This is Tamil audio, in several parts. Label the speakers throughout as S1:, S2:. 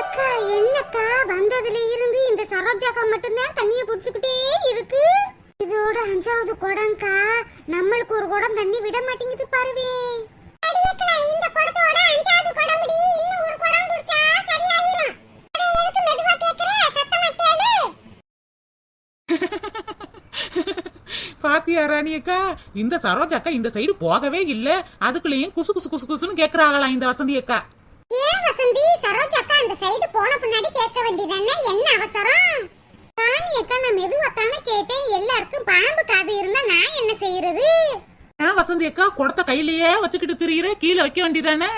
S1: அக்கா என்னக்கா? வந்ததுல இருந்து இந்த சரோஜாக்கா மட்டும்தான் தண்ணிய புடிச்சுக்கிட்டே இருக்கு. இதோட அஞ்சாவது குடம்க்கா நம்மளுக்கு ஒரு குடம் தண்ணி விட மாட்டேங்குது பாருவே. இந்த குடத்தோட அஞ்சாவது குடம் இன்னும் ஒரு குடம் குடிச்சா எதுக்கு மெதுவா கேக்குற? சத்தமா கேளு.
S2: பாத்தியா ராணி அக்கா? இந்த சரோஜா அக்கா இந்த சைடு போகவே இல்ல. அதுக்குள்ளேயும் குசு குசு குசு குசுன்னு கேக்குறாங்களா இந்த வசந்தி அக்கா?
S1: ஏன் வசந்தி சரோஜ் அக்கா அந்த சைடு போன பின்னாடி கேட்க வேண்டியதானே? என்ன அவசரம்? ராணி அக்கா நான் மெதுவாத்தானே கேட்டேன். எல்லாருக்கும் பாம்பு காது இருந்தா நான் என்ன செய்யறது?
S2: ஏன் வசந்தி அக்கா குடத்த கையிலேயே வச்சுக்கிட்டு திரியிற கீழே வைக்க வேண்டியதானே?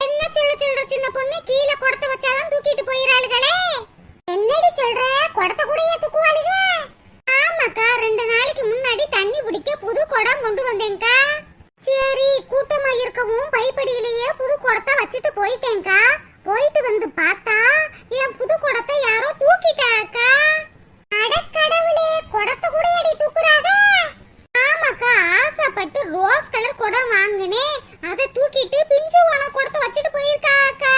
S1: என்ன சில்ல சில்லற சின்ன பொண்ணு? கீழே குடத்த வச்சாதான் தூக்கிட்டு போயிராளுகளே என்னடி சொல்ற குடத்த கூட தூக்குவாளுக ஆமாக்கா ரெண்டு நாளைக்கு முன்னாடி தண்ணி பிடிக்க புது குடம் கொண்டு வந்தேன்க்கா சரி கூட்டமா இருக்கவும் பைப்படியிலேயே புது குடத்தை வச்சுட்டு போயிட்டேன்க்கா போயிட்டு வந்து பார்த்தா என் புது குடத்தை யாரோ தூக்கிட்டாக்கா அடக்கடவுளே குடத்தை கூட எடி தூக்குறாங்க ஆமாக்கா ஆசைப்பட்டு ரோஸ் கலர் குடம் வாங்கினேன் அதை தூக்கிட்டு பிஞ்சு ஓன குடத்தை வச்சுட்டு போயிருக்கா அக்கா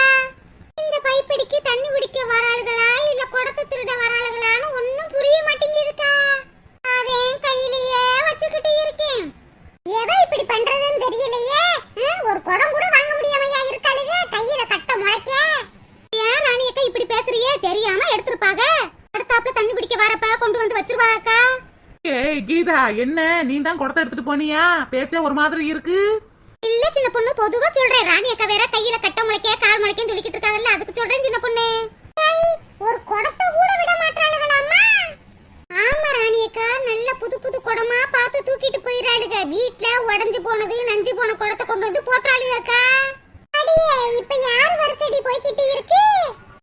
S1: இந்த பைப்படிக்கு தண்ணி பிடிக்க வராளுகளா இல்ல குடத்தை திருட வராளுகளான்னு ஒண்ணும் புரிய மாட்டேங்குதுக்கா அதேன் கையிலேயே வச்சுக்கிட்டு இருக்கேன் எதை இப்படி பண்றதுன்னு தெரியலையே ஆ, ஒரு குடம் கூட வாங்க முடியாமையா இருக்காளுங்க கையில கட்ட முளைக்க ஏன் ராணி அக்கா இப்படி பேசுறியே தெரியாம எடுத்திருப்பாங்க அடுத்தாப்புல தண்ணி பிடிக்க வரப்ப கொண்டு வந்து வச்சிருவாங்க அக்கா
S2: ஏய் கீதா என்ன? நீ தான் குடத்த எடுத்துட்டு போனியா? பேச்சே ஒரு மாதிரி இருக்கு.
S1: இல்ல சின்ன பொண்ணு பொதுவா சொல்றேன். ராணி அக்கா வேற கையில கட்ட முளைக்க கால் முளைக்க சொல்லிக்கிட்டு இருக்காங்கல்ல அதுக்கு சொல்றேன் சின்ன பொண்ணு. ஒரு குடத்தை கூட விட மாட்டாளுகளாம்மா. ஆமா ராணி அக்கா நல்ல புது புது குடமா பார்த்து தூக்கிட்டு போயிராளுக வீட்ல உடைஞ்சு போனது நஞ்சு போன குடத்தை கொண்டு வந்து போட்டாளுக அக்கா. அடியே இப்ப யார் வருஷடி போய்கிட்டு இருக்கு?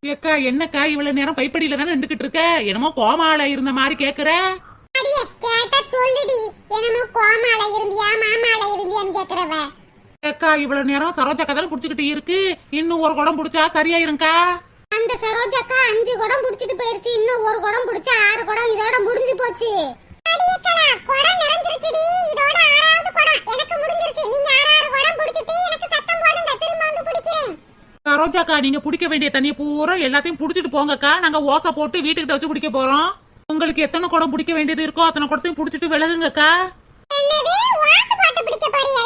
S2: ஏக்கா என்னக்கா இவ்வளவு நேரம் பைப்படியில தானே நின்றுகிட்டு இருக்க? என்னமோ கோமால இருந்த மாதிரி கேக்குற?
S1: கேட்டா சொல்லுடி. என்னமோ கோமால இருந்தியா மாமால இருந்தியான்னு கேக்குறவ.
S2: ஏக்கா இவ்வளவு நேரம் சரோஜா அக்கா தானே புடிச்சுக்கிட்டு இருக்கு. இன்னும் ஒரு குடம் புடிச்சா சரியாயிருங்கா
S1: அந்த சரோஜாக்கா அஞ்சு குடம் புடிச்சிட்டு போயிருச்சு. இன்னும் ஒரு குடம் புடிச்சா ஆறு குடம் இதோட முடிஞ்சு போச்சு.
S2: சரோஜாக்கா நீங்க குடிக்க வேண்டிய தண்ணிய பூரா எல்லாத்தையும் புடிச்சிட்டு போங்கக்கா. நாங்க ஓசை போட்டு வீட்டுக்கிட்ட வச்சு குடிக்க போறோம். உங்களுக்கு எத்தனை குடம் பிடிக்க வேண்டியது இருக்கோ அத்தனை குடத்தையும் புடிச்சிட்டு விலகுங்கக்கா.
S1: பிடிக்க பிடிக்க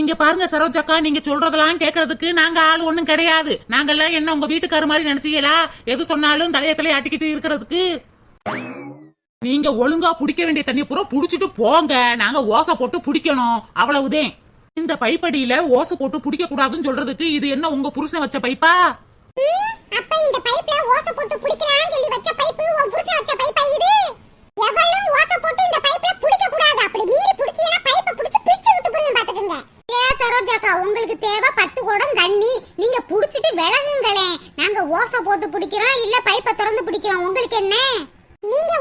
S2: இங்க பாருங்க சரோஜாக்கா நீங்க சொல்றதெல்லாம் கேக்குறதுக்கு நாங்க ஆள் ஒண்ணும் கிடையாது. நாங்கெல்லாம் என்ன உங்க வீட்டுக்கார மாதிரி நினைச்சீங்களா? எது சொன்னாலும் தலைய தலைய ஆட்டிக்கிட்டு இருக்கிறதுக்கு. நீங்க ஒழுங்கா புடிக்க வேண்டிய தண்ணிய பூரா புடிச்சிட்டு போங்க. நாங்க ஓசை போட்டு புடிக்கணும். அவ்வளவுதான் இந்த பைப்படியில ஓசை போட்டு புடிக்க கூடாதுன்னு சொல்றதுக்கு இது என்ன உங்க புருஷன் வச்ச பைப்பா?
S1: அப்ப இந்த பைப்ல ஓசை போட்டு பிடிக்கலாம்னு சொல்லி வச்ச பைப்பு உன் புருஷன் வச்ச பைப்பா இது? எவளும் ஓசை போட்டு இந்த பைப்ல பிடிக்க கூடாது அப்படி மீறி பிடிச்சீனா பைப்பை பிடிச்சு பிச்சு விட்டு புரியும் பாத்துக்கங்க. ஏ சரோஜாக்கா உங்களுக்கு தேவை பத்து குடம் தண்ணி. நீங்க புடிச்சிட்டு விலகுங்களே நாங்க ஓசை போட்டு பிடிக்கிறோம் இல்ல பைப்பை திறந்து பிடிக்கிறோம். உங்களுக்கு என்ன? நீங்க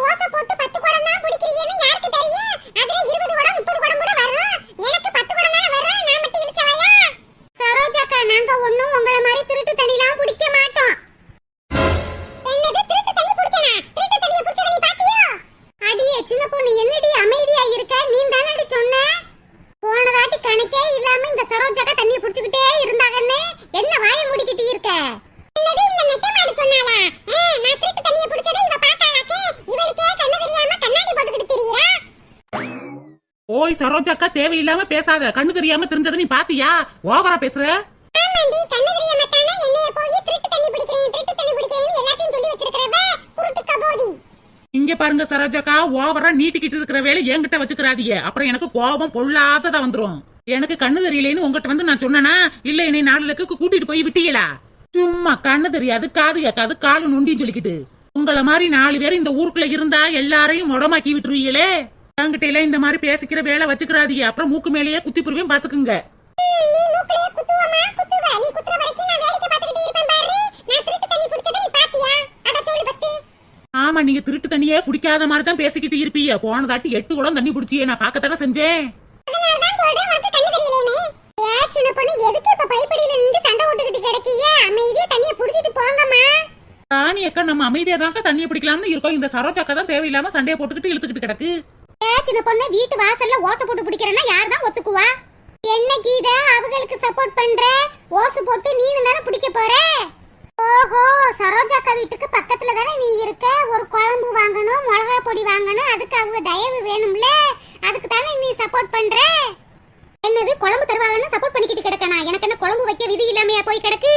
S2: ஓய் சரோஜாக்கா தேவையில்லாம பேசாத. கண்ணு தெரியாம தெரிஞ்சதை நீ பாத்தியா? ஓவரா பேசுற? இங்க பாருங்க சரோஜாக்கா ஓவரா நீட்டிக்கிட்டு இருக்கிற வேலை என்கிட்ட வச்சுக்கிறாதீங்க. அப்புறம் எனக்கு கோபம் பொல்லாததா வந்துரும். எனக்கு கண்ணு தெரியலேன்னு உங்ககிட்ட வந்து நான் சொன்னனா? இல்ல என்னை நாளுக்கு கூட்டிட்டு போய் விட்டீங்களா? சும்மா கண்ணு தெரியாது காது கேட்காது காலு நொண்டின்னு சொல்லிக்கிட்டு. உங்கள மாதிரி நாலு பேர் இந்த ஊருக்குள்ள இருந்தா எல்லாரையும் முடமாக்கி விட்டுருவீங்களே? என்கிட்ட எல்லாம் இந்த மாதிரி பேசிக்கிற வேலை வச்சுக்கிறாதீங்க. அப்புறம் மூக்கு மேலேயே குத்தி புருவையும் பாத்துக்குங்க. ஆமா நீங்க திருட்டு தண்ணியே குடிக்காத மாதிரி தான் பேசிக்கிட்டு இருப்பீங்க. போன தாட்டி எட்டு குடம் தண்ணி குடிச்சியே நான் பார்க்கத்தானே செஞ்சேன்.
S1: தான்
S2: ராணி அக்கா நம்ம அமைதியா தாங்க தண்ணியை பிடிக்கலாம்னு இருக்கோம். இந்த சரோஜாக்கா தான் தேவையில்லாம சண்டையை போட்டுக்கிட்டு இழுத்துக்கிட்டு கிடக்கு.
S1: சின்ன பொண்ணு வீட்டு வாசல்ல ஓசை போட்டு பிடிக்கிறேன்னா யார் தான் ஒத்துக்குவா? என்ன கீதா? அவங்களுக்கு சப்போர்ட் பண்ற? ஓசை போட்டு நீனு தானே பிடிக்க போற? ஓஹோ சரோஜாக்கா வீட்டுக்கு பக்கத்துல தானே நீ இருக்க? ஒரு குழம்பு வாங்கணும் மிளகா பொடி வாங்கணும் அதுக்கு அவங்க தயவு வேணும்ல? அதுக்கு தானே நீ சப்போர்ட் பண்ற? என்னது குழம்பு தருவாங்கன்னு சப்போர்ட் பண்ணிக்கிட்டு கிடக்கனா? எனக்கு என்ன குழம்பு வைக்க விதி இல்லாமையா போய் கிடக்கு?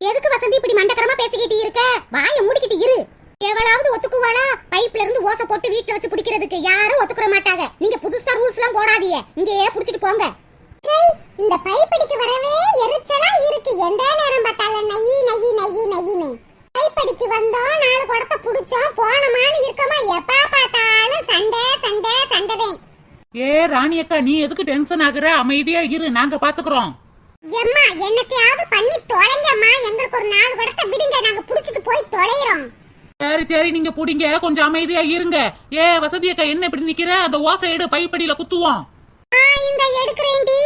S1: எதுக்கு வசந்தி இப்படி மண்டக்கரமா பேசிக்கிட்டு இருக்க? வாயை மூடிக்கிட்டு இரு. எவ்வளவு ஒத்துக்குவாளா? பைப்ல இருந்து ஓசை போட்டு வீட்டுல வச்சு பிடிக்கிறதுக்கு யாரும் ஒத்துக்குற மாட்டாங்க நீங்க புதுசா ரூல்ஸ் இங்கேயே புடிச்சிட்டு போங்க. இந்த பைப்படிக்கு வரவே எரிச்சலா இருக்கு. எந்த நேரம் பார்த்தாலும் நயி நயி நயி நயின்னு பைப்படிக்கு வந்தோம் நாலு குடத்தை புடிச்சோம் போனமான்னு இருக்கமா? எப்ப பார்த்தாலும் சண்டை சண்டை சண்டைதான்.
S2: ஏ ராணி அக்கா நீ எதுக்கு டென்ஷன் ஆகுற? அமைதியா இரு நாங்க பாத்துக்கிறோம்.
S1: எம்மா என்னத்தையாவது பண்ணி தொலைங்கம்மா. எங்களுக்கு ஒரு நாலு குடத்தை விடுங்க நாங்க புடிச்சிட்டு போய் தொலைறோம்.
S2: சரி சரி நீங்க புடிங்க. கொஞ்சம் அமைதியா இருங்க. ஏ வசதி அக்கா என்ன இப்படி நிக்கிற? அந்த ஓசை எடு பைப்படியில குத்துவோம்.
S1: இந்த எடுக்கிறேன்டி.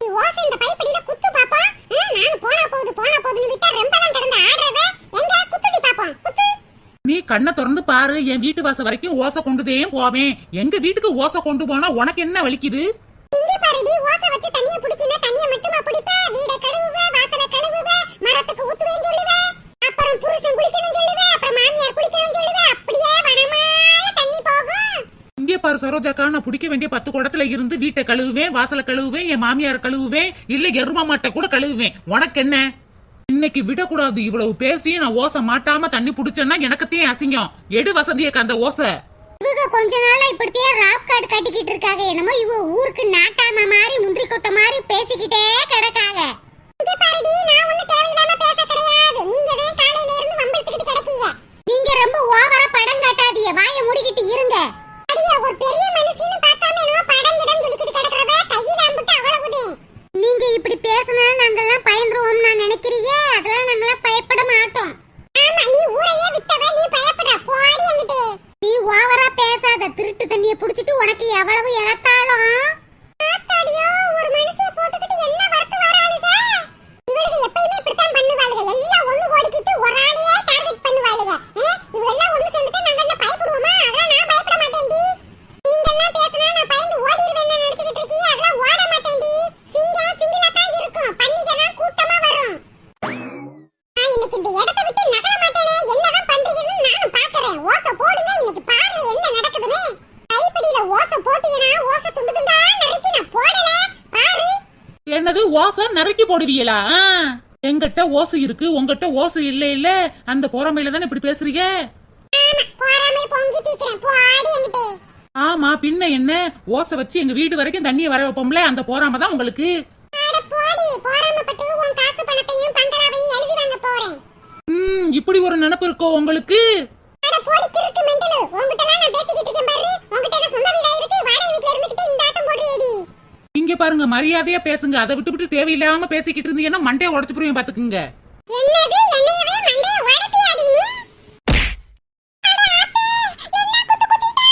S1: நீ ஓசை இந்த பைப்படியில குத்து பாப்பா. ஆ, நானும் போனா போகுது போனா போகுதுன்னு விட்டா ரொம்ப தான் கிடந்து ஆடுறத எங்க? குத்துடி பாப்போம். குத்து.
S2: நீ கண்ணை திறந்து பாரு என் வீட்டு வாசல் வரைக்கும் ஓசை கொண்டுதேன் போவேன். எங்க வீட்டுக்கு ஓசை கொண்டு போனா உனக்கு என்ன வலிக்குது?
S1: இங்க பாருடி ஓசை வச்சு தண்ணிய புடிச்சினா தண்ணிய மட்டுமா புடிப்ப? வீட கழுவுவ
S2: பாரு சரோஜாக்கா நான் பிடிக்க வேண்டிய பத்து குடத்துல இருந்து வீட்டை கழுவுவேன் வாசலை கழுவுவேன் என் மாமியார் கழுவுவேன் இல்ல எரும மாட்டை கூட கழுவுவேன். உனக்கு என்ன? இன்னைக்கு விடக்கூடாது இவ்வளவு பேசி நான் ஓசை மாட்டாம தண்ணி புடிச்சேன்னா எனக்கத்தையும் அசிங்கம். எடு வசதியக்கா அந்த ஓசை.
S1: இவங்க கொஞ்ச நாளா இப்படியே ராப் கார்டு கட்டிக்கிட்டு இருக்காங்க. என்னமோ இவ ஊருக்கு நாட்டாம மாதிரி முந்திரி கொட்டை மாதிரி பேசிக்கிட்டே கிடக்காங்க. இங்க பாருடி நான் ஒண்ணு தேவையில்லாம பேச கிடையாது. நீங்க தான் காலையில இருந்து வம்பிழுத்துக்கிட்டு கிடக்கீங்க. நீங்க ரொம்ப ஓவரா படம் காட்டாதீங்க. வாயை மூடிக்கிட்டு இருங்க. அடியே ஒரு பெரிய மனுஷின்னு பார்க்காம என்னவோ படம் கிடம் சொல்லிக்கிட்டு கிடக்குறவ கையில அம்பிட்டு அவ்வளவுதான் நீங்க இப்படி பேசினா நாங்கெல்லாம் பயந்துருவோம் நான் நினைக்கிறீங்க அதெல்லாம் நாங்கெல்லாம் பயப்பட மாட்டோம் ஆமா நீ ஊரையே விட்டவ நீ பயப்படுற போடி அங்கிட்டு நீ ஓவரா பேசாத திருட்டு தண்ணிய புடிச்சிட்டு உனக்கு எவ்வளவு இழத்தாலும் ஆத்தாடியோ ஒரு மனுஷிய போட்டுக்கிட்டு என்ன வரத்து வராளுக இவளுக்கு எப்பயுமே இப்படித்தான் பண்ணுவாளுக எல்லாம் ஒண்ணு ஓடிக்கிட்டு ஒரு ஆளையே டார்கெட் பண்ணுவாளுக இவெல்லாம் ஒண்ணு சேர்ந்துட்டு நாங்க என்ன பயப்படுவோமா அதெல்லாம் நான் பயப்பட மாட்டேன்டி நீங்கெல்லாம் பேசினா நான் பயந்து ஓடிடுவேன்னு நினைச்சுக்கிட்டு இருக்கீங்க அதெல்லாம் ஓட மாட்டேன்டி சிங்கம் சிங்கிலா தான் இருக்கும் பன்னிகை தான் கூட்டமா வரும் நான் இன்னைக்கு இந்த இடத்தை விட்டு நகர மாட்டேனே என்னதான் பண்றீங்கன்னு நானும் பாக்குறேன் ஓசை போடுங்க இன்னைக்கு பாருங்க என்ன நடக்குதுன்னு கைப்பிடியில ஓசை போட்டீங்கன்னா ஓசை துண்டு துண்டா நறுக்கி நான் போடல பாரு
S2: என்னது ஓசை? நறுக்கி போடுவீங்களா? எங்கிட்ட ஓசை இருக்கு உங்ககிட்ட ஓசை இல்ல இல்ல? அந்த பொறாமையில தானே இப்படி பேசுறீங்க?
S1: ஆமா
S2: பின்ன என்ன? ஓசை வச்சு எங்க வீடு வரைக்கும் தண்ணியை வர வைப்போம்ல அந்த பொறாம தான் உங்களுக்கு? இப்படி ஒரு நினப்பு இருக்கோ உங்களுக்கு?
S1: அட
S2: இங்க பாருங்க மரியாதையா பேசுங்க. அதை விட்டு விட்டு தேவையில்லாம பேசிக்கிட்டு இருந்தீங்கன்னா மண்டையை உடச்சு போய் பாத்துக்குங்க
S1: என்னது என்னையவே மண்டைய உடைப்பியாடி நீ அட ஆத்தே, என்ன குத்து குத்திட்டா?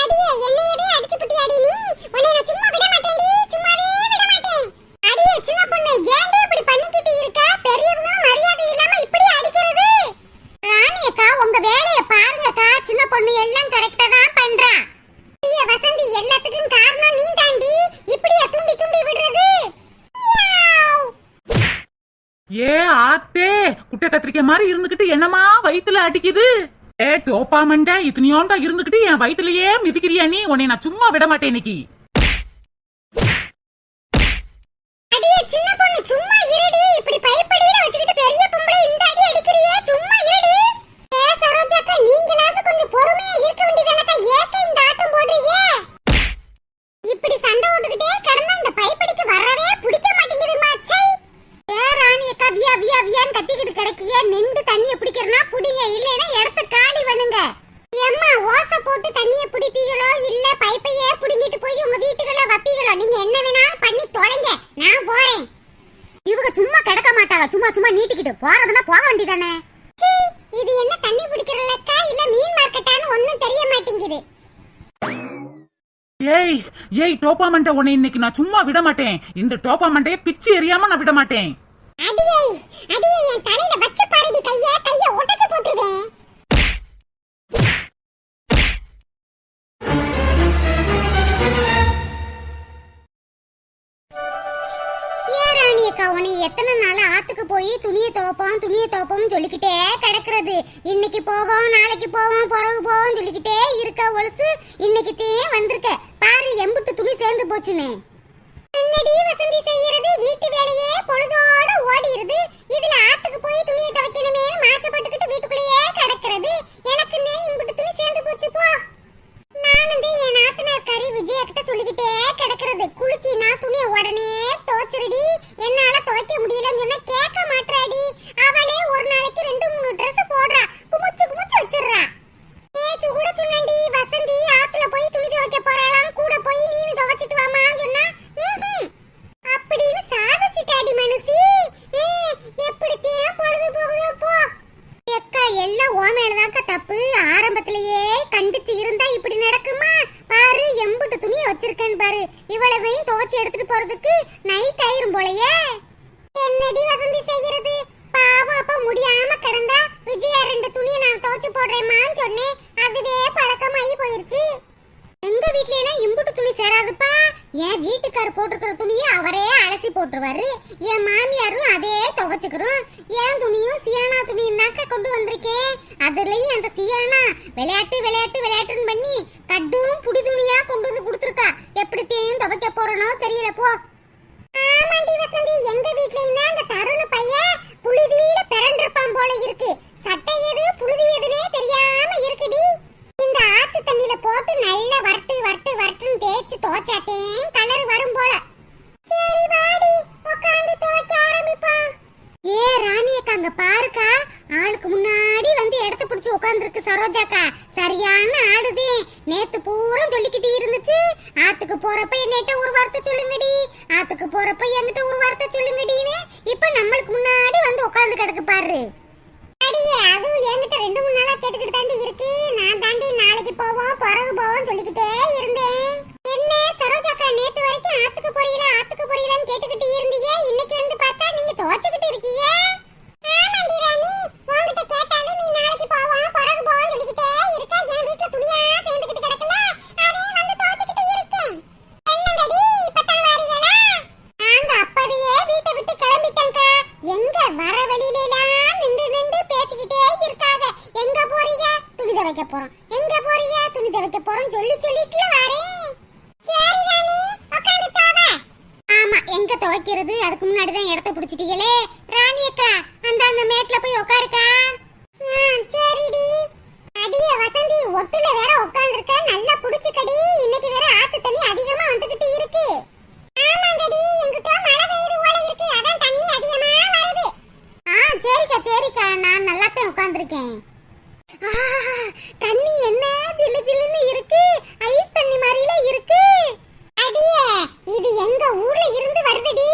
S1: அடியே, என்னையவே அடிச்சுப்புட்டியாடி நீ? உன்னை நான் சும்மா விட மாட்டேன்டி, சும்மாவே விட மாட்டேன். அடியே, சின்ன பொண்ணு, ஏன்டி இப்படி பண்ணிக்கிட்டு இருக்க? பெரியவங்களும் மரியாதை இல்லாம இப்படி அடிக்கிறது? ராணி அக்கா, உங்க வேலைய பாருங்கக்கா. சின்ன பொண்ணு எல்லாம் கரெக்டா தான் பண்றா. ஐய, வசந்தி, எல்லாத்துக்கும் காரணம் நீ தாண்டி இப்படியா துண்டி துண்டி விடுறது யாவ்.
S2: ஏ ஆத்தே குட்டை கத்திரிக்காய் மாதிரி இருந்துகிட்டு என்னமா வயித்துல அடிக்குது ஏ டோப்பா இத்தனையோண்டா இருந்துகிட்டு என் வயித்துலயே மிதிக்கிறியா நீ? உன்னை நான் சும்மா விட மாட்டேன் இன்னைக்கு.
S1: அடியே சின்ன பொண்ணு சும்மா இருடி. இப்படி பைப்படியில வச்சுக்கிட்டு பெரிய பொம்பளை இந்த அடி அடிக்கிறியே சும்மா இருடி ஏ சரோஜாக்கா நீங்களாவது கொஞ்சம் பொறுமையா இருக்க வேண்டியதானக்கா ஏக்க இந்த ஆட்டம் போடுறீங்க இப்படி சண்டை ஓட்டுக்கிட்டே கடந்தா இந்த பைப்படிக்கு வரவே பிடிக்க மாட்டேங்குது மாச்சை ஏ ராணி அக்கா வியா வியா வியான்னு கத்திக்கிட்டு கிடக்கிய நின்று தண்ணிய பிடிக்கிறனா புடிங்க இல்லைன்னா இடத்த காலி பண்ணுங்க எம்மா ஓசை போட்டு தண்ணிய பிடிப்பீங்களோ இல்ல பைப்பையே புடிங்கிட்டு போய் உங்க வீட்டுக்குள்ள வப்பீங்களோ நீங்க என்ன வேணாலும் பண்ணி தொலைங்க நான் போறேன் இவங்க சும்மா கிடக்க மாட்டாங்க சும்மா நீட்டிக்கிட்டு போறதுன்னா போக வேண்டியதானே? இது என்ன தண்ணி பிடிக்கிறலக்கா இல்ல மீன் மார்க்கெட்டான்னு ஒண்ணும் தெரிய மாட்டேங்குது.
S2: ஏய் ஏய் டோப்பா மண்டை உன்னை இன்னைக்கு நான் சும்மா விட மாட்டேன். இந்த டோப்பா மண்டையை பிச்சு எறியாம நான் விட மாட்டேன்.
S1: அடியே அடியே என் தலையில வச்சு பாருடி கைய. கைய உடைச்சு போட்டுருவேன். போய் துணியை துவப்போம் துணியை துவப்போம்னு சொல்லிக்கிட்டே கிடக்குறது. இன்னைக்கு போவோம் நாளைக்கு போவோம் பிறகு போவோம் சொல்லிக்கிட்டே இருக்க ஒழுசு இன்னைக்கு வந்திருக்க. பாரு எம்புட்டு துணி சேர்ந்து போச்சுன்னு. என்னடி வசந்தி செய்யறது? வீட்டு வேலையே பொழுதோட ஓடிடுது. இதுல ஆத்துக்கு போய் துணியை துவைக்கணுமே மாசப்பட்டுக்கிட்டு வீட்டுக்குள்ளேயே கிடக்கிறது. எனக்கு நே இம்புட்டு துணி சேர்ந்து போச்சு போ. நான் என் நாத்தனார் கறி விஜய கிட்ட சொல்லிக்கிட்டே கிடக்கிறது. குளிச்சினா துணியை உடனே துவைச்சிருடி. என்னால துவைக்க முடியலன்னு சொன்னா கேட்க மாட்டாடி அவளே ஒரு நாளைக்கு ரெண்டு மூணு Dress போடுறா. குமுச்சு குமுச்சு வச்சிடுறா. நேத்து கூட சொன்னேன்டி வசந்தி ஆத்துல போய் துணி துவைக்க போறாளாம் கூட போய் நீனு துவைச்சிட்டு வாமா சொன்னா ம்ஹும். அப்படின்னு சாதிச்சிட்டாடி மனசி எப்படித்தான் பொழுது போகுதோ போ. அக்கா எல்லாம் ஓ மேலதான்க்கா தப்பு. ஆரம்பத்திலேயே நடக்குமா பாரு எம்புட்டு துணியை வச்சிருக்கேன்னு பாரு இவ்வளவையும் துவைச்சு எடுத்துட்டு போறதுக்கு நைட் ஆயிரும் போலயே என்னடி வசந்தி செய்யறது பாவம் அப்ப முடியாம கிடந்தா விஜயா ரெண்டு துணியை நான் துவைச்சு போடுறேம்மான்னு சொன்னேன் அதுவே பழக்கமாயி போயிருச்சு எங்க வீட்ல எல்லாம் இம்புட்டு துணி சேராதுப்பா என் வீட்டுக்காரர் போட்டிருக்கிற துணியை அவரே அலசி போட்டுருவாரு என் மாமியாரும் அதே துவைச்சுக்கிறோம் என் துணியும் சியானா துணியும்னாக்க கொண்டு வந்திருக்கேன் அதுலயும் அந்த சியானா விளையாட்டு விளையாட்டு விளையாட்டுன்னு பண்ணி கட்டும் புடி துணியா கொண்டு வந்து கொடுத்துருக்கா எப்படித்தையும் துவைக்க போறனோ தெரியல போ ஆமாண்டி வசந்தி எங்க வீட்லயும் தான் அந்த தருண பையன் புழுதியில பிறண்டிருப்பான் போல இருக்கு சட்டை எது புழுதி எதுனே தெரியாம இருக்குடி இந்த ஆத்து தண்ணியில போட்டு நல்லா வரட்டு வரட்டு வரட்டுன்னு தேய்ச்சி துவைச்சாட்டேன். கலர் வரும் போல. சரி வாடி உட்காந்து துவைக்க ஆரம்பிப்போம். ஏ ராணி அக்கா அங்க பாருக்கா. ஆளுக்கு முன்னாடி வந்து இடத்த பிடிச்சி உட்காந்துருக்கு சரோஜாக்கா சரியான ஆளுதே. நேத்து பூரா சொல்லிக்கிட்டு இருந்துச்சு. ஆத்துக்கு போறப்ப என்னட்ட ஒரு வார்த்தை சொல்லுங்கடி. ஆத்துக்கு போறப்ப என்கிட்ட ஒரு வார்த்தை சொல்லுங்கடின்னு. இப்ப நம்மளுக்கு முன்னாடி வந்து உட்காந்து கிடக்கு பாரு. நாளைக்கு போவோம் பிறகு போவோம் சொல்லிக்கிட்டே இருந்தேன். என்ன சரோஜாக்கா நேத்து வரைக்கும் ஆத்துக்கு போறீங்களா ஆத்துக்கு போறீங்களான்னு கேட்டுக்கிட்டு இருந்தீங்க இன்னைக்கு வந்து பார்த்தா நீங்க துவைச்சுக்கிட்டு இருக்கீங்க ஆமாண்டி ராணி உன்கிட்ட கேட்டாலும் நீ நாளைக்கு போவோம் பிறகு போவோம் சொல்லிக்கிட்டே இருக்க என் வீட்டுல துணியா சேர்ந்துக்கிட்டு கிடக்கல அதே வந்து துவைச்சுக்கிட்டு இருக்கேன் என்னங்கடி இப்பதான் வாரீங்களா நாங்க அப்பதையே வீட்டை விட்டு கிளம்பிட்டோம்க்கா எங்க வர வெளியில எல்லாம் நின்று நின்று பேசிக்கிட்டே இருக்காங்க எங்க போறீங்க துணி துவைக்க போறோம் எங்க போறீங்க துணி துவைக்க போறோம் சொல்லி சொல்லிட்டு வரேன் சரி ராணி உட்காந்து தாவ ஆமா எங்க துவைக்கிறது அதுக்கு முன்னாடி தான் இடத்த பிடிச்சிட்டீங்களே ராணி அக்கா அந்த அந்த மேட்ல போய் உட்காருக்கா சரிடி அடியே வசந்தி ஒட்டுல வேற உட்கார்ந்திருக்க நல்லா புடிச்சுக்கடி இன்னைக்கு வேற ஆத்து தண்ணி அதிகமா வந்துகிட்டு இருக்கு ஆமாங்கடி எங்கிட்ட மழை பெய்யுது போல இருக்கு அதான் தண்ணி அதிகமா வருது ஆ சரிக்கா சரிக்கா நான் நல்லா தான் உட்கார்ந்திருக்கேன் தண்ணி என்ன ஜில்லு ஜில்லுன்னு இருக்கு ஐஸ் தண்ணி மாதிரில இருக்கு அடியே இது எங்க ஊர்ல இருந்து வருதுடி.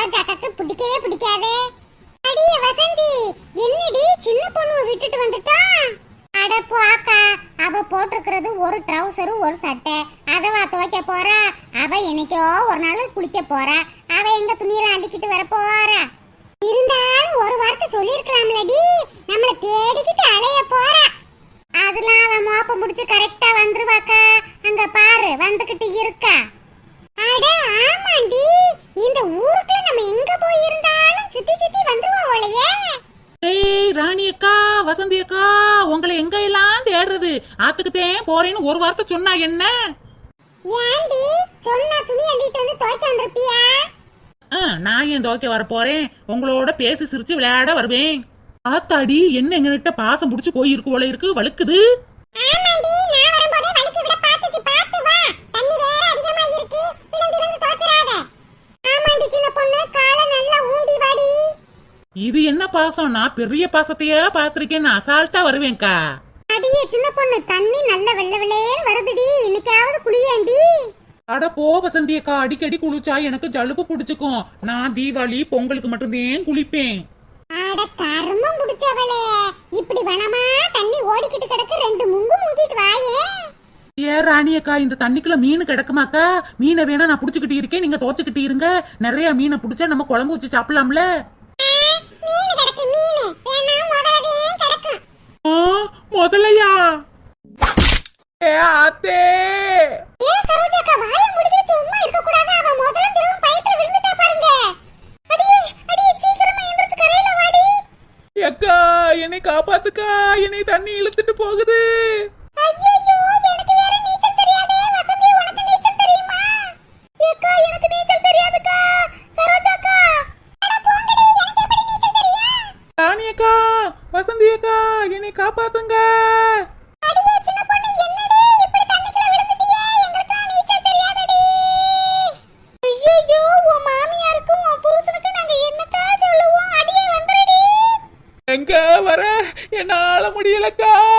S1: ரோஜாக்காக்கு பிடிக்கவே பிடிக்காதே. அடியே வசந்தி என்னடி சின்ன பொண்ணு விட்டுட்டு வந்துட்டா? அட போக்கா அவ போட்டிருக்கிறது ஒரு ட்ரவுசரும் ஒரு சட்டை. அதவா துவைக்க போறா? அவ என்னைக்கோ ஒரு நாள் குளிக்க போறா.
S2: போறேன். உங்களோட பேசி சிரிச்சு விளையாட வருவேன். ஆத்தாடி என்ன எங்ககிட்ட பாசம் புடிச்சு போயிருக்கு போல இருக்கு? வழுக்குது. இது என்ன பாசம்னா பெரிய பாசத்தையே பாத்திருக்கேன்னு அசால்ட்டா வருவேன்க்கா.
S1: அடியே சின்ன பொண்ணு தண்ணி நல்ல வெள்ள வெள்ளையேன்னு வருதுடி. இன்னைக்காவது குளியேண்டி.
S2: அட போ வசந்தியக்கா அடிக்கடி குளிச்சா எனக்கு ஜலுப்பு பிடிச்சுக்கும். நான் தீபாவளி பொங்கலுக்கு மட்டும்தான் குளிப்பேன்.
S1: அட கர்மம் பிடிச்சவளே. இப்படி வனமா தண்ணி ஓடிக்கிட்டு கிடக்கு ரெண்டு முங்கு முங்கிட்டு வாயே.
S2: ஏ ராணி அக்கா இந்த தண்ணிக்குள்ள மீன் கிடக்குமாக்கா? மீனை வேணா நான் புடிச்சுக்கிட்டு இருக்கேன் நீங்க துவச்சுக்கிட்டு இருங்க. நிறைய மீனை புடிச்சா நம்ம குழம்பு வச்சு சாப்பிடலாம்ல.
S1: மீன்
S2: legal! É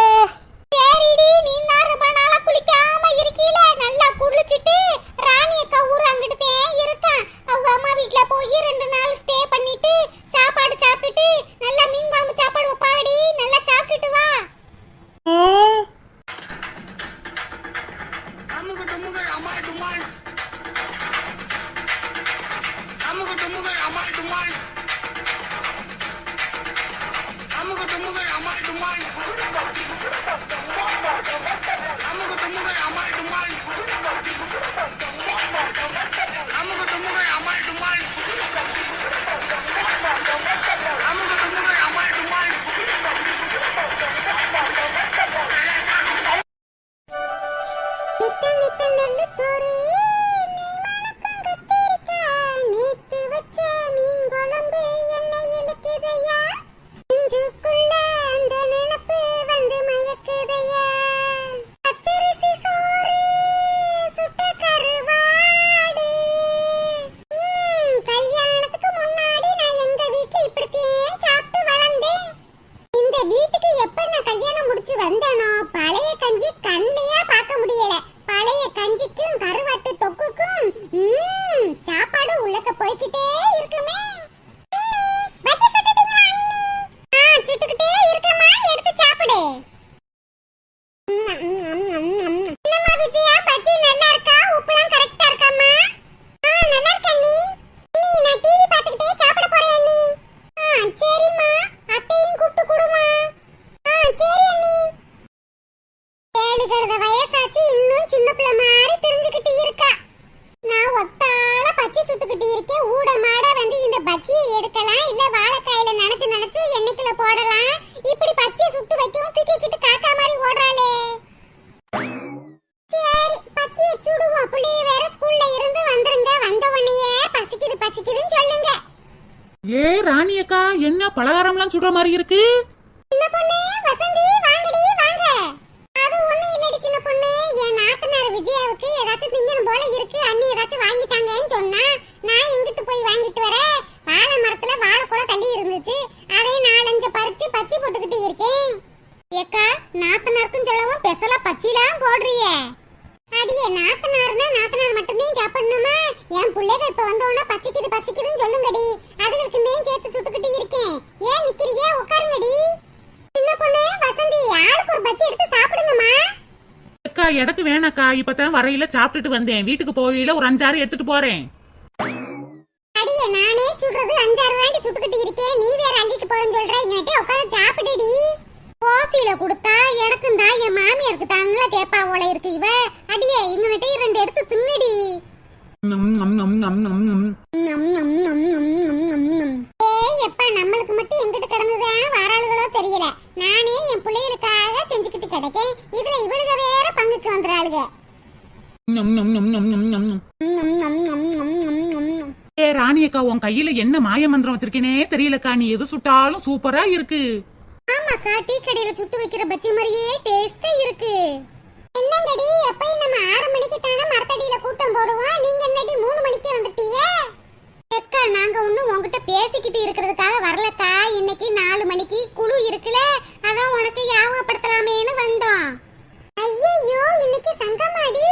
S2: வரையில சாப்பிட்டுட்டு வந்தேன். வீட்டுக்கு போயில ஒரு அஞ்சாறு எடுத்துட்டு போறேன்.
S1: அடியே நானே சுடுறது அஞ்சாறு வாங்கி சுட்டுக்கிட்டு இருக்கேன். நீ வேற அள்ளிட்டு போறேன்னு சொல்ற. இங்கிட்ட உட்காந்து சாப்பிடுடி. ஓசியில கொடுத்தா எனக்கும் தான் என் மாமியாருக்கு தான்ல கேப்பா போல இருக்கு இவ. அடியே இங்கிட்ட ரெண்டு எடுத்து தின்னுடி. எப்பா, நம்மளுக்கு மட்டும் எங்கிட்டு கிடந்ததுதான் வராளுகளோ தெரியல. நானே என் பிள்ளைகளுக்காக செஞ்சுக்கிட்டு கிடக்கேன்.
S2: ஏ ராணி அக்கா உன் கையில என்ன மாய மந்திரம் வச்சிருக்கேனே தெரியலக்கா. நீ எது சுட்டாலும் சூப்பரா இருக்கு.
S1: ஆமாக்கா டீ கடையில சுட்டு வைக்கிற பச்சை மாதிரியே டேஸ்டா இருக்கு. என்னங்கடி எப்பயும் நம்ம ஆறு மணிக்கு தானே மரத்தடியில கூட்டம் போடுவோம்? நீங்க என்னடி மூணு மணிக்கு வந்துட்டீங்க? அக்கா நாங்க ஒண்ணும் உங்ககிட்ட பேசிக்கிட்டு இருக்கிறதுக்காக வரலக்கா. இன்னைக்கு நாலு மணிக்கு குழு இருக்குல்ல அதான் உனக்கு ஞாபகப்படுத்தலாமேன்னு வந்தோம். ஐயோ இன்னைக்கு சங்கமாடி.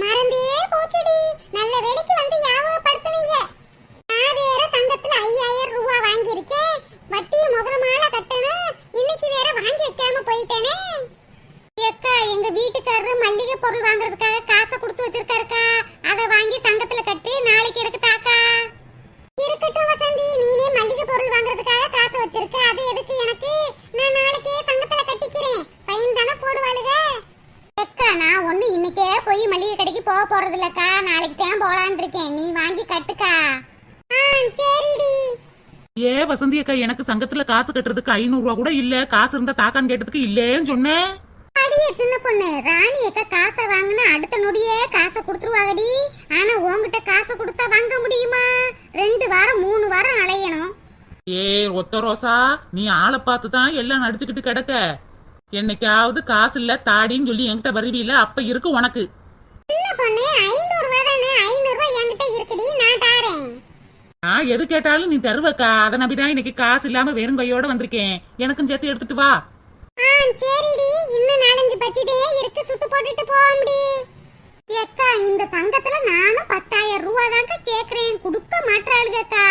S1: மறந்தே போச்சுடி. நல்ல வேலைக்கு வந்து ஞாபகப்படுத்துனீங்க நான் வேற சங்கத்துல ஐயாயிரம் ரூபாய் வாங்கியிருக்கேன் வட்டியை முதல்ல மாலை கட்டணும் இன்னைக்கு வேற வாங்கி வைக்காம போயிட்டேனே ஏக்கா எங்க வீட்டுக்காரரு மல்லிகை பொருள் வாங்குறதுக்காக காசை கொடுத்து வச்சிருக்காருக்கா அதை வாங்கி சங்கத்துல கட்டி நாளைக்கு எனக்கு தாக்கா இருக்கட்டும் வசந்தி நீனே மல்லிகை பொருள் வாங்குறதுக்காக காசு வச்சிருக்க அது எதுக்கு எனக்கு நான் நாளைக்கே சங்கத்துல கட்டிக்கிறேன் ஃபைன் தானே போடுவாளுக அக்கா நான் ஒண்ணு இன்னைக்கே போய் மளிகை கடைக்கு போக போறது இல்லக்கா நாளைக்கு தான் போலான் இருக்கேன் நீ வாங்கி கட்டுக்கா ஆ சரிடி
S2: ஏ வசந்தி அக்கா எனக்கு சங்கத்துல காசு கட்டுறதுக்கு ஐநூறு ரூபா கூட இல்ல. காசு இருந்தா தாக்கான்னு கேட்டதுக்கு இல்லேன்னு சொன்னேன்.
S1: அடியே சின்ன பொண்ணு ராணி அக்கா காசை வாங்கினா அடுத்த நொடியே காசை கொடுத்துருவாங்கடி. ஆனா உன்கிட்ட காசை கொடுத்தா வாங்க முடியுமா? ரெண்டு வாரம் மூணு வாரம் அலையணும்.
S2: ஏ ஒத்த ரோசா நீ ஆளை பார்த்து தான் எல்லாம் நடிச்சுக்கிட்டு கிடக்க. என்னைக்காவது காசு இல்ல தாடின்னு சொல்லி என்கிட்ட வருவீல அப்ப இருக்கு உனக்கு.
S1: சின்ன பொண்ணு ஐநூறு ரூபா தானே ஐநூறு ரூபாய் என்கிட்ட இருக்குடி நான் தாரேன்.
S2: நான் எது கேட்டாலும் நீ தருவக்கா. அதை நம்பிதான் இன்னைக்கு காசு இல்லாம வெறும் கையோட வந்திருக்கேன். எனக்கும் சேர்த்து எடுத்துட்டு வா.
S1: ஆ சரிடி. இன்னும் நாலஞ்சு பச்சிதே இருக்கு. சுட்டு போட்டுட்டு போக முடி அக்கா இந்த சங்கத்துல நானும் பத்தாயிரம் ரூபா தாங்க கேக்குறேன். கொடுக்க மாட்டாளுகக்கா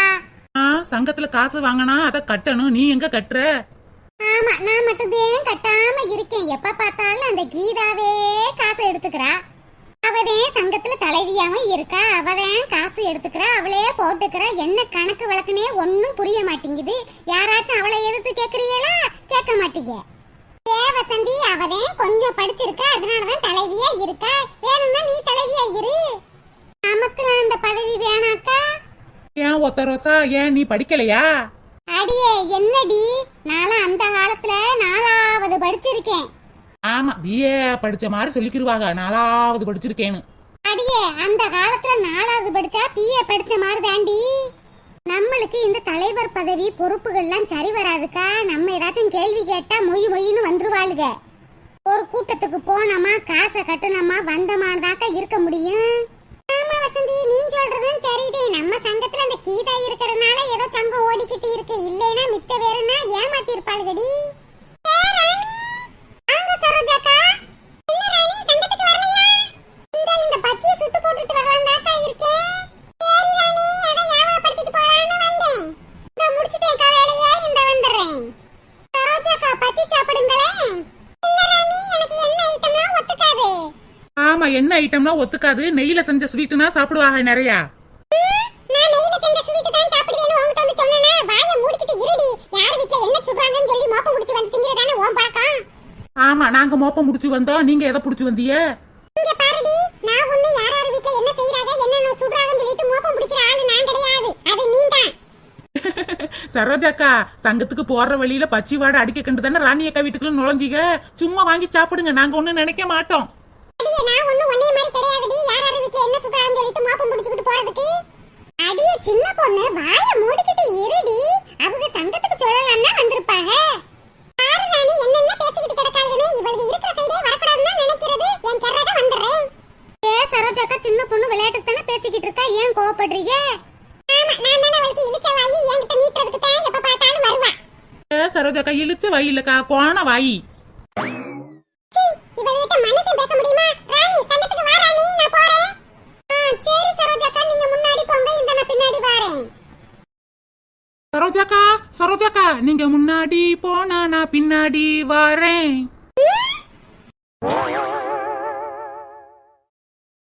S2: ஆ சங்கத்துல காசு வாங்கினா அதை கட்டணும். நீ எங்க கட்டுற?
S1: ஆமா நான் மட்டும்தான் கட்டாம இருக்கேன். எப்ப பார்த்தாலும் அந்த கீதாவே காசு எடுத்துக்கிறா. அவதான் சங்கத்துல தலைவியாவும் இருக்கா? அவதான் காசு எடுத்துக்கிறா அவளே போட்டுக்கிறா. என்ன கணக்கு வழக்குனே ஒன்னும் புரிய மாட்டேங்குது. யாராச்சும் அவளை எதிர்த்து கேக்குறீங்களா? கேட்க மாட்டீங்க. ஏ வசந்தி அவதான் கொஞ்சம் படிச்சிருக்கா அதனாலதான் தலைவியா இருக்கா? வேணும்னா நீ தலைவியா இரு. நமக்கு அந்த பதவி வேணாக்கா?
S2: ஏன் ஒத்த ரோசா? ஏன் நீ படிக்கலையா?
S1: அடியே என்னடி? நானும் அந்த காலத்துல நாலாவது படிச்சிருக்கேன்.
S2: ஆமா பிஏ படிச்ச மாதிரி சொல்லிக்கிருவாங்க. நாலாவது படிச்சிருக்கேன்னு.
S1: அடியே அந்த காலத்துல நாலாவது படிச்சா பிஏ படிச்ச மாதிரி தாண்டி நம்மளுக்கு இந்த தலைவர் பதவி பொறுப்புகள்லாம் சரி வராதுக்கா. நம்ம ஏதாச்சும் கேள்வி கேட்டா மொய் மொயின்னு வந்துருவாளுக. ஒரு கூட்டத்துக்கு போனோமா காசை கட்டுனோமா வந்தமாதாக்கா இருக்க முடியும்? ஆமா வசந்தி நீ சொல்றதும் சரிடி. நம்ம சங்கத்துல அந்த கீதா இருக்கிறனால ஏதோ சங்கம் ஓடிக்கிட்டு இருக்கு. இல்லைன்னா மித்த வேறுனா ஏமாத்தி இருப்பாளுகடி என்ன பச்சை என்ன ஐட்டம்லாம் ஒத்துக்காது.
S2: நெய்யில செஞ்ச ஸ்வீட்னா சாப்பிடுவாங்க நிறையா
S1: நான் நெய்யில செஞ்ச ஸ்வீட் தான் சாப்பிடுவேன்னு உன்கிட்ட வந்து சொன்னேனே வாயை மூடிக்கிட்டு இருடி யார் வீட்ல என்ன சுடுறாங்கன்னு சொல்லி மோப்பம் முடிச்சு வந்து திங்கிறதானே உன் பழக்கம்
S2: ஆமா நாங்க மோப்பம் முடிச்சு வந்தோம் நீங்க எதை புடிச்சு வந்தீங்க?
S1: இங்க பாருடி நான் ஒண்ணு யார் யார் வீட்ல என்ன செய்றாங்க என்னென்ன சுடுறாங்கன்னு சொல்லிட்டு மோப்பம் பிடிக்கிற ஆளு நான் கிடையாது. அது நீதான்.
S2: சரோஜாக்கா சங்கத்துக்கு போற வழியில பச்சி வாடை அடிக்க கண்டு தானே ராணி அக்கா வீட்டுக்குள்ள நுழைஞ்சீங்க? சும்மா வாங்கி சாப்பிடுங்க நாங்க ஒண்ணும் நினைக்க மாட்டோம்
S1: அடியே நான் ஒண்ணு ஒன்னே மாதிரி கிடையாதுடி யார் யார் வீட்ல என்ன சுடுறாங்கன்னு சொல்லிட்டு மோப்பம் பிடிச்சிட்டு போறதுக்கு அடியே சின்ன பொண்ணு வாய மூடிக்கிட்டு இருடி அவங்க சங்கத்துக்கு சொல்லலாம் தான் வந்திருப்பாங்க பாரு ராணி என்னென்ன பேசிக்கிட்டு கிடக்காங்கன்னு இவளுக்கு இருக்கிற சைடே வரக்கூடாதுன்னு தான் நினைக்கிறது என் கெரக வந்துடுறேன் ஏ சரோஜாக்கா சின்ன பொண்ணு விளையாட்டு தானே பேசிக்கிட்டு இருக்கா ஏன் கோவப்படுறீங்க ஆமா நான் தானே அவளுக்கு இழுச்ச வாயி என்கிட்ட நீட்டுறதுக்கு தான் எப்ப பார்த்தாலும் வருவா
S2: ஏ, சரோஜாக்கா இழுச்ச வாயிலக்கா கோண வாயி
S1: சீ, இவள்கிட்ட மனுஷன் பேச முடியுமா ராணி சங்கத்துக்கு வா ராணி நான் போறேன் ஆ, சரி
S2: சரோஜாக்கா சரோஜாக்கா நீங்க முன்னாடி போனா நான் பின்னாடி வரேன்.